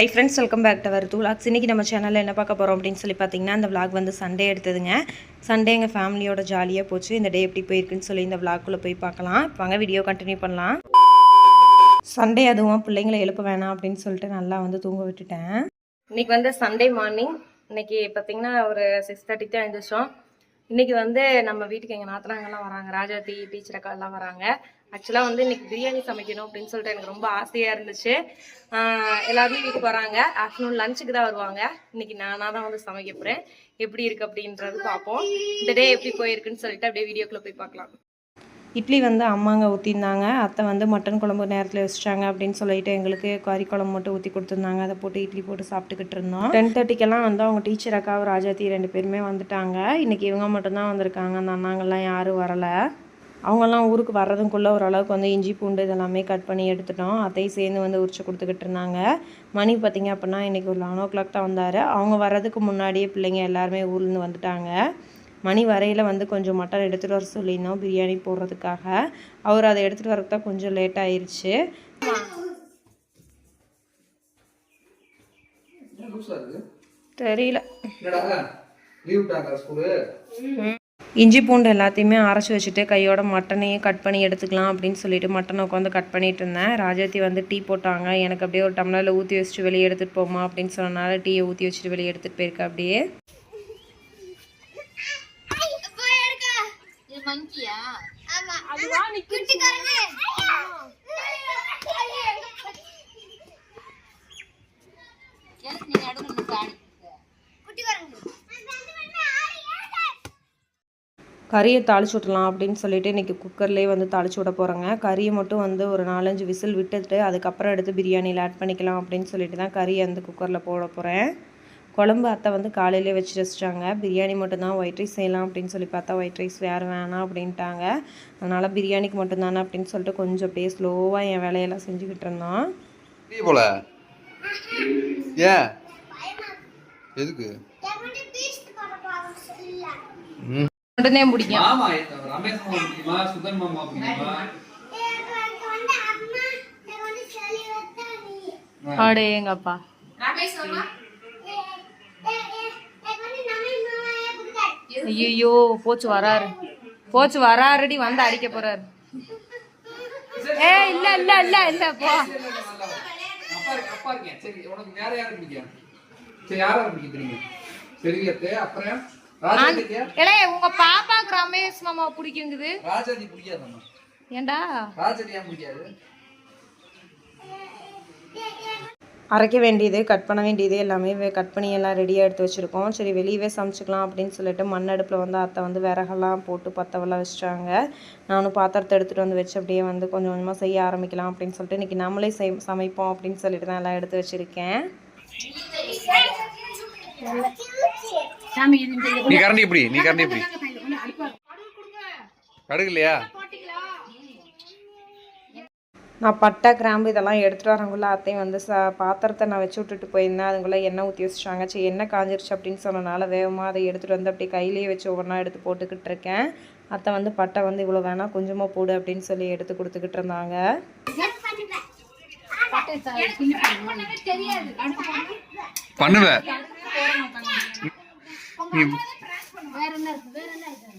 Hi friends welcome back to our two logs இன்றைக்கி நம்ம சேனலில் என்ன பார்க்க போகிறோம் அப்படின்னு சொல்லி பார்த்தீங்கன்னா இந்த vlog வந்து சண்டே எடுத்ததுங்க. சண்டே எங்கள் ஃபேமிலியோட ஜாலியாக போச்சு. இந்த டே எப்படி போயிருக்குன்னு சொல்லி இந்த விளாக்குள்ளே போய் பார்க்கலாம். வாங்க வீடியோ கண்டினியூ பண்ணலாம். சண்டே அதுவும் பிள்ளைங்களை எழுப்ப வேணாம் அப்படின்னு சொல்லிட்டு நல்லா வந்து தூங்க விட்டுட்டேன். இன்னைக்கு வந்து சண்டே மார்னிங் இன்னைக்கு பார்த்தீங்கன்னா ஒரு சிக்ஸ் தேர்ட்டிக்கு தான் எழுந்திரிச்சோம். இன்னைக்கு வந்து நம்ம வீட்டுக்கு எங்கள் நாத்தனாங்கெல்லாம் வராங்க. ராஜாத்தி டீச்சர் அக்கா எல்லாம் வராங்க. ஆக்சுவலாக வந்து இன்னைக்கு பிரியாணி சமைக்கணும் அப்படின்னு சொல்லிட்டு எனக்கு ரொம்ப ஆசையாக இருந்துச்சு. எல்லாருமே வீட்டுக்கு வராங்க. ஆஃப்டர்நூன் லஞ்சுக்கு தான் வருவாங்க. இன்னைக்கு நானாக தான் வந்து சமைக்க போகிறேன் எப்படி இருக்கு அப்படின்றது பார்ப்போம். இந்த டே எப்படி போயிருக்குன்னு சொல்லிட்டு அப்படியே வீடியோக்குள்ளே போய் பார்க்கலாம். இட்லி வந்து அம்மாங்க ஊற்றிருந்தாங்க அத்தை வந்து மட்டன் குழம்பு நேரத்தில் வச்சுட்டாங்க அப்படின்னு சொல்லிட்டு எங்களுக்கு கறி குழம்பு மட்டும் ஊற்றி கொடுத்துருந்தாங்க. அதை போட்டு இட்லி போட்டு சாப்பிட்டுக்கிட்டு இருந்தோம். டென் தேர்ட்டிக்கெல்லாம் வந்து அவங்க டீச்சர் அக்காவும் ராஜாத்தி ரெண்டு பேருமே வந்துட்டாங்க. இன்றைக்கி இவங்க மட்டும்தான் வந்திருக்காங்க. அந்த அண்ணாங்கெல்லாம் யாரும் வரலை. அவங்கெல்லாம் ஊருக்கு வர்றதுக்குள்ளே ஓரளவுக்கு வந்து இஞ்சி பூண்டு இதெல்லாமே கட் பண்ணி எடுத்துட்டோம். அத்தையும் சேர்ந்து வந்து உரிச்சு கொடுத்துக்கிட்டு இருந்தாங்க. மணி பார்த்திங்க அப்படின்னா இன்றைக்கி ஒரு லெவன் ஓ கிளாக் தான் வந்தார். அவங்க வர்றதுக்கு முன்னாடியே பிள்ளைங்க எல்லாருமே ஊர்லேருந்து வந்துட்டாங்க. மணி வரையில் வந்து கொஞ்சம் மட்டன் எடுத்துகிட்டு வர சொல்லியிருந்தோம் பிரியாணி போடுறதுக்காக. அவர் அதை எடுத்துகிட்டு வரக்கு தான் கொஞ்சம் லேட் இருக்கு? தெரியல. இஞ்சி பூண்டு எல்லாத்தையுமே அரைச்சி வச்சுட்டு கையோட மட்டனையும் கட் பண்ணி எடுத்துக்கலாம் அப்படின்னு சொல்லிட்டு மட்டனை உட்காந்து கட் பண்ணிட்டு இருந்தேன். ராஜாத்தி வந்து டீ போட்டாங்க. எனக்கு அப்படியே ஒரு டம்ளரில் ஊற்றி வச்சுட்டு வெளியே எடுத்துகிட்டு போமா அப்படின்னு சொன்னனால டீயை ஊற்றி வச்சுட்டு வெளியே எடுத்துகிட்டு போயிருக்கா அப்படியே. மங்கியா ஆமா. அதுவா குட்டிக்காரங்க. எனக்கு நீ நடுவுல காணி குட்டிக்காரங்க. கறியை தாளிச்சு விடலாம் அப்படின்னு சொல்லிட்டு இன்றைக்கி குக்கர்லேயே வந்து தாளிச்சு விட போகிறேங்க கறியை மட்டும் வந்து ஒரு நாலஞ்சு விசில் விட்டுட்டு அதுக்கப்புறம் எடுத்து பிரியாணியில் ஆட் பண்ணிக்கலாம் அப்படின்னு சொல்லிட்டு தான் கறியை அந்த குக்கரில் போட போகிறேன் குழம்பு அத்தை வந்து காலையிலே வச்சு வச்சிட்டாங்க பிரியாணி மட்டும்தான் ஒயிட் ரைஸ் செய்யலாம் அப்படின்னு சொல்லி பார்த்தா ஒயிட் ரைஸ் வேறு வேணாம் அப்படின்ட்டாங்க. அதனால் பிரியாணிக்கு மட்டும்தானே அப்படின்னு சொல்லிட்டு கொஞ்சம் அப்படியே ஸ்லோவாக என் வேலையெல்லாம் செஞ்சுக்கிட்டு இருந்தோம் போல? ஏன்? எதுக்கு? மாமா பிடிக்குமா? அடே எங்கப்பா ஐயோ போச்சு வராரு. போச்சு வராருடி வந்து அடிக்க போறாரு. ஏ இல்ல இல்ல இல்ல இல்ல போ. உங்க பாப்பாக்கு ரமேஷ் மாமா பிடிக்குங்குது. ராஜாதி பிடிக்காதம்மா. ஏண்டா? ராஜாதி ஏன் பிடிக்காது? அரைக்க வேண்டியது கட் பண்ண வேண்டியது எல்லாமே கட் பண்ணி எல்லாம் ரெடியாக எடுத்து வச்சுருக்கோம். சரி வெளியவே சமைச்சிக்கலாம் அப்படின்னு சொல்லிட்டு மண் அடுப்பில் வந்து அத்தை வந்து விறகெல்லாம் போட்டு பத்தவெல்லாம் வச்சுட்டாங்க. நானும் பாத்திரத்தை எடுத்துகிட்டு வந்து வச்சு அப்படியே வந்து கொஞ்சம் கொஞ்சமாக செய்ய ஆரம்பிக்கலாம் அப்படின்னு சொல்லிட்டு இன்றைக்கி நம்மளே செய் சமைப்போம் அப்படின்னு சொல்லிட்டு தான் எல்லாம் எடுத்து வச்சுருக்கேன். நீ கரண்டி இப்படி நீ கரண்டி இப்படி. கடுகு இல்லையா? நான் பட்டை கிராம்பு இதெல்லாம் எடுத்துகிட்டு வரங்குள்ள அத்தையும் வந்து ச பாத்திரத்தை நான் வச்சு விட்டுட்டு போயிருந்தேன். அதுக்குள்ளே எண்ணெய் ஊற்றி வச்சுட்டாங்க. சரி எண்ணெய் காஞ்சிருச்சு அப்படின்னு சொன்னனால வேகமாக அதை எடுத்துகிட்டு வந்து அப்படியே கையிலேயே வச்சு ஒவ்வொன்றா எடுத்து போட்டுக்கிட்டு இருக்கேன். அத்தை வந்து பட்டை வந்து இவ்வளோ வேணாம் கொஞ்சமாக போடு அப்படின்னு சொல்லி எடுத்து கொடுத்துக்கிட்டு இருந்தாங்க. பண்ணுவேன் வேற என்ன இருக்கு வேற என்ன இருக்கு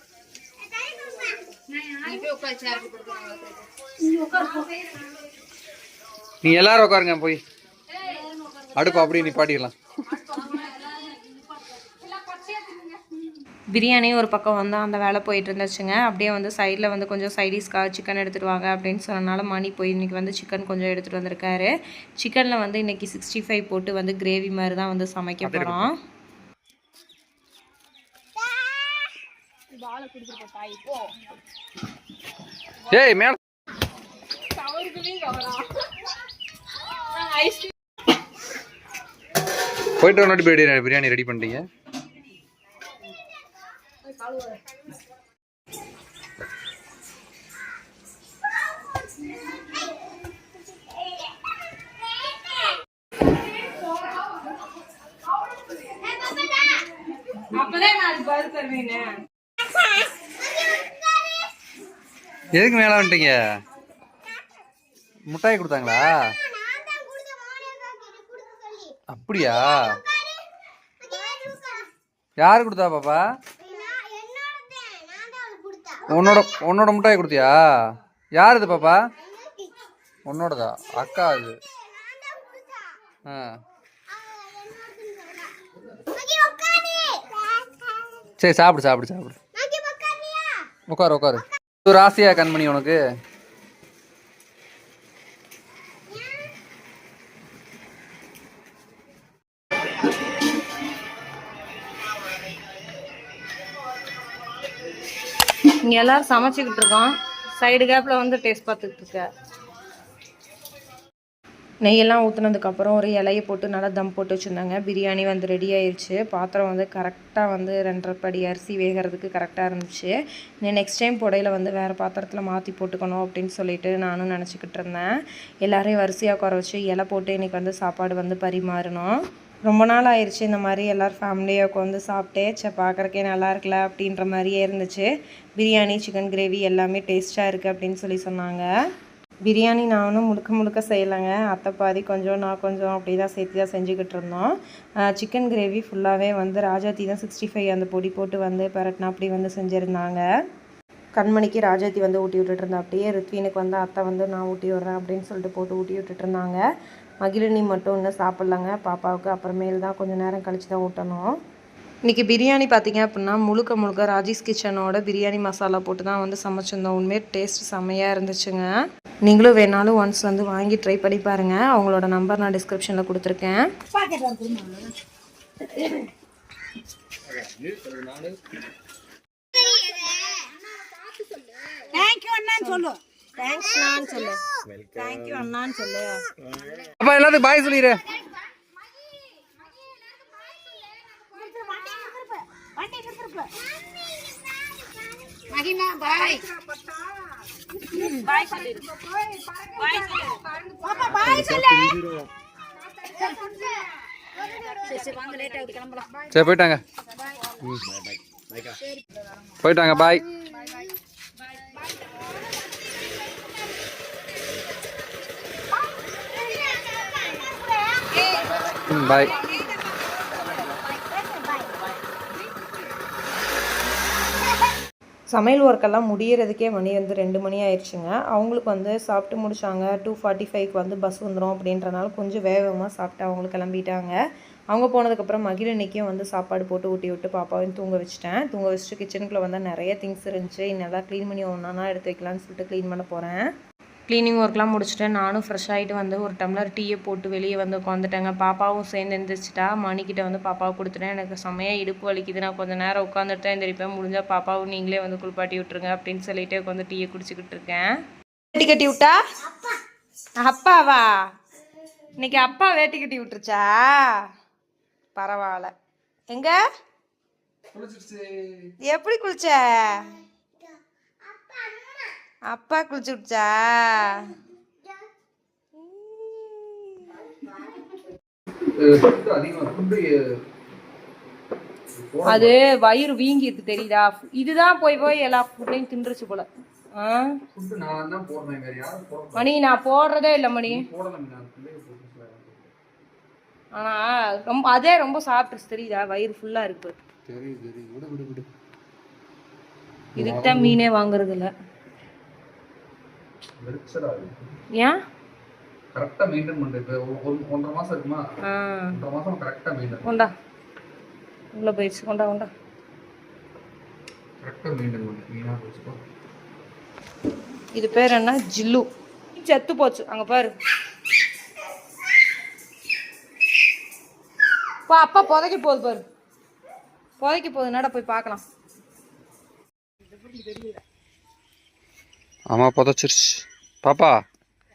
நீ எல்லாரும் உட்காருங்க போய். அடுப்பு அப்படியே நிப்பாட்டிடலாம். பிரியாணி ஒரு பக்கம் வந்து அந்த வேலை போயிட்டு இருந்துச்சுங்க. அப்படியே வந்து சைடில் வந்து கொஞ்சம் சைடிஷ்காக சிக்கன் எடுத்துகிட்டு வாங்க அப்படின்னு சொன்னனால மணி போய் இன்றைக்கி வந்து சிக்கன் கொஞ்சம் எடுத்துகிட்டு வந்திருக்காரு. சிக்கனில் வந்து இன்றைக்கி சிக்ஸ்டி ஃபைவ் போட்டு வந்து கிரேவி மாதிரி தான் வந்து சமைக்க போகிறோம் ஏய் மேல. போயிட்டு ஒரு பிரியாணி பிரியாணி ரெடி பண்ணிட்டீங்க. அப்பதான் நான் பதில் எதுக்கு மேலே வந்துட்டீங்க? முட்டாய் கொடுத்தாங்களா? அப்படியா? யார் கொடுத்தா பாப்பா? உன்னோட உன்னோட முட்டாய் கொடுத்தியா? யார் இது பாப்பா? உன்னோடதா? அக்கா அது ஆ. சரி சாப்பிடு சாப்பிடு சாப்பிடு. உட்காரு உட்காரு ஒரு ராசியா கண்மணி உனக்கு? இங்க எல்லாரும் சமைச்சுக்கிட்டு இருக்கோம். சைடு கேப்ல வந்து டேஸ்ட் பார்த்துட்டு இருக்க. நெய்யெல்லாம் ஊற்றுனதுக்கப்புறம் ஒரு இலையை போட்டு நல்லா தம் போட்டு வச்சுருந்தாங்க. பிரியாணி வந்து ரெடி ஆயிடுச்சு பாத்திரம் வந்து கரெக்டாக வந்து ரெண்டரை படி அரிசி வேகிறதுக்கு கரெக்டாக இருந்துச்சு. நீ நெக்ஸ்ட் டைம் புடையில வந்து வேறு பாத்திரத்தில் மாற்றி போட்டுக்கணும் அப்படின்னு சொல்லிட்டு நானும் நினச்சிக்கிட்டு இருந்தேன். எல்லாரையும் வரிசையாக குறை வச்சு இலை போட்டு இன்றைக்கி வந்து சாப்பாடு வந்து பரிமாறணும். ரொம்ப நாள் ஆயிடுச்சு இந்த மாதிரி எல்லோரும் ஃபேமிலியாக உட்காந்து சாப்பிட்டே சே பார்க்குறக்கே நல்லா இருக்கல அப்படின்ற மாதிரியே இருந்துச்சு. பிரியாணி சிக்கன் கிரேவி எல்லாமே டேஸ்ட்டாக இருக்குது அப்படின்னு சொல்லி சொன்னாங்க. பிரியாணி நானும் முழுக்க முழுக்க செய்யலைங்க. அத்தை பாதி கொஞ்சம் நான் கொஞ்சம் அப்படி தான் சேர்த்து தான் செஞ்சுக்கிட்டு இருந்தோம். சிக்கன் கிரேவி ஃபுல்லாகவே வந்து ராஜாத்தி தான் சிக்ஸ்டி ஃபைவ் அந்த பொடி போட்டு வந்து பரட்னா அப்படி வந்து செஞ்சுருந்தாங்க. கண்மணிக்கு ராஜாத்தி வந்து ஊட்டி விட்டுட்டு இருந்தா அப்படியே ரித்வீனுக்கு வந்து அத்தை வந்து நான் ஊட்டி விட்றேன் அப்படின்னு சொல்லிட்டு போட்டு ஊட்டி விட்டுட்டு இருந்தாங்க. மகிழினி மட்டும் இன்னும் சாப்பிட்லங்க. பாப்பாவுக்கு அப்புறமேல் தான் கொஞ்சம் நேரம் கழிச்சு தான் ஊட்டணும். இன்றைக்கி பிரியாணி பார்த்தீங்க அப்படின்னா முழுக்க முழுக்க ராஜேஷ் கிச்சனோட பிரியாணி மசாலா போட்டு தான் வந்து சமைச்சிருந்தோம். உண்மையே டேஸ்ட் செம்மையாக இருந்துச்சுங்க. நீங்களும் வேணாலும் ஒன்ஸ் வந்து வாங்கி ட்ரை பண்ணி பாருங்கள் அவங்களோட நம்பர் நான் டிஸ்கிரிப்ஷனில் கொடுத்துருக்கேன். தேங்க்ஸ் நான் சொல்லு. தேங்க்யூ அண்ணான்னு சொல்லு. அப்பா எல்லாத்துக்கும் பாய் சொல்லிடு. மகிமா பாய். பாய் சொல்லு. பாப்பா பாய் சொல்லு. லேட் ஆகுது கிளம்பலாம். சரி போயிட்டாங்க. போயிட்டாங்க பாய். பாய். சமையல் ஒர்க்கெல்லாம் முடியறதுக்கே மணி வந்து ரெண்டு மணி ஆயிடுச்சுங்க. அவங்களுக்கு வந்து சாப்பிட்டு முடிச்சாங்க. டூ ஃபார்ட்டி ஃபைவ்க்கு வந்து பஸ் வந்துடும் அப்படின்றனால கொஞ்சம் வேகமாக சாப்பிட்டு அவங்களுக்கு கிளம்பிட்டாங்க. அவங்க போனதுக்கப்புறம் மகிழன்னைக்கும் வந்து சாப்பாடு போட்டு ஊட்டி விட்டு பாப்பாவையும் தூங்க வச்சுட்டேன். தூங்க வச்சுட்டு கிச்சனுக்குள்ளே வந்து நிறைய திங்ஸ் இருந்துச்சு. நல்லா க்ளீன் பண்ணி ஒன்றா எடுத்து வைக்கலான்னு சொல்லிட்டு க்ளீன் பண்ண போகிறேன் க்ளீனிங் ஒர்க்லாம் முடிச்சுட்டு நானும் ஃப்ரெஷ் ஆகிட்டு வந்து ஒரு டம்ளர் டீயை போட்டு வெளியே வந்து உட்காந்துட்டேங்க பாப்பாவும் சேர்ந்து எந்திரிச்சிட்டா. மணிக்கிட்ட வந்து பாப்பாவை கொடுத்துட்டேன். எனக்கு செமையாக இடுப்பு வலிக்குது. நான் கொஞ்சம் நேரம் உட்காந்துட்டு தான் எந்திரிப்பேன். முடிஞ்சால் பாப்பாவும் நீங்களே வந்து குளிப்பாட்டி விட்ருங்க அப்படின்னு சொல்லிட்டு உட்காந்து டீயை குடிச்சிக்கிட்டு இருக்கேன். வேட்டி கட்டி விட்டா? அப்பாவா? இன்னைக்கு அப்பா வேட்டி கட்டி விட்டுருச்சா? பரவாயில்ல. எங்க? எப்படி குளிச்ச? அப்பா குளிச்சு விட்டுச்சா அது வயிறு வீங்கிருக்கு தெரியுதா? இதுதான் போய் போய் எல்லா ஃபுட்டையும் தின்றுச்சு போல. மணி நான் போடுறதே இல்லை மணி. ஆனா ரொம்ப அதே ரொம்ப சாப்பிட்டுச்சு தெரியுதா? வயிறு ஃபுல்லா இருக்கு. இதுக்கு தான் மீனே வாங்குறது இல்ல ஏன் கரெக்டா மெயின்டைன் பண்றேன் இப்போ ஒரு- ஒரு- ஒன்றரை மாசம் இருக்குமா? ஆ. ஒன்றரை மாசம் கரெக்டா மெயின்டைன் கொண்டா உள்ள போயிடுச்சு. கொண்டா கொண்டா கரெக்டா மெயின்டைன் பண்ணு மீனா வச்சுக்கோ இது பேர் என்ன? ஜில்லு. செத்து போச்சு. அங்க பாரு. பா அப்பா புதைக்க போகுது பாரு. புதைக்க போகுது. நட போய் பார்க்கலாம். ஆமா புதைச்சிருச்சு. பாப்பா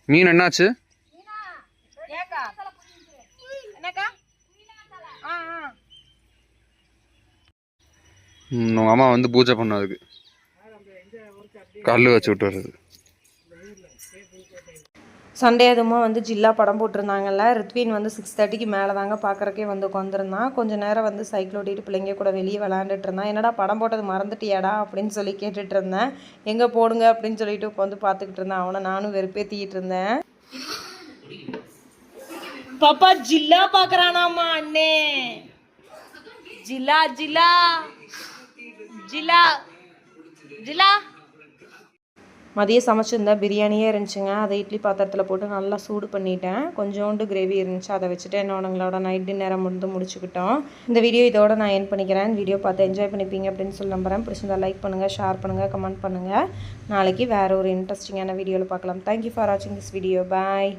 மீன் என்னாச்சு? உங்கள் அம்மா வந்து பூஜை பண்ணதுக்கு கல் வச்சு விட்டு வருது சண்டே அதுமா வந்து ஜில்லா படம் போட்டிருந்தாங்கல்ல. ரித்வின் வந்து சிக்ஸ் தேர்ட்டிக்கு மேலே தாங்க பார்க்குறக்கே வந்து உட்காந்துருந்தான் கொஞ்ச நேரம் வந்து சைக்கிள் ஓட்டிட்டு பிள்ளைங்க கூட வெளியே விளாண்டுட்டு இருந்தான் என்னடா படம் போட்டது மறந்துட்டியாடா? அப்படின்னு சொல்லி கேட்டுட்டு இருந்தேன். எங்கே போடுங்க? அப்படின்னு சொல்லிட்டு உட்காந்து பார்த்துக்கிட்டு இருந்தேன். அவனை நானும் வெறுப்பேற்றிக்கிட்டு இருந்தேன். பாப்பா ஜில்லா பார்க்குறானாமா அண்ணே? ஜில்லா ஜில்லா. ஜில்லா. ஜில்லா. மதியம் சமைச்சிருந்தா பிரியாணியே இருந்துச்சுங்க. அதை இட்லி பாத்திரத்தில் போட்டு நல்லா சூடு பண்ணிட்டேன். கொஞ்சோண்டு கிரேவி இருந்துச்சு. அதை வச்சுட்டு என்னோடங்களோட நைட் டின்னரை வந்து முடிச்சுக்கிட்டோம். இந்த வீடியோ இதோட நான் என் பண்ணிக்கிறேன். வீடியோ பார்த்து என்ஜாய் பண்ணிப்பீங்க அப்படின்னு சொல்லி நம்புறேன். பிடிச்சிருந்தா லைக் பண்ணுங்கள் ஷேர் பண்ணுங்கள் கமெண்ட் பண்ணுங்கள் நாளைக்கு வேறு ஒரு இன்ட்ரெஸ்டிங்கான வீடியோவில் பார்க்கலாம். தேங்க்யூ ஃபார் வாட்சிங் திஸ் வீடியோ பாய்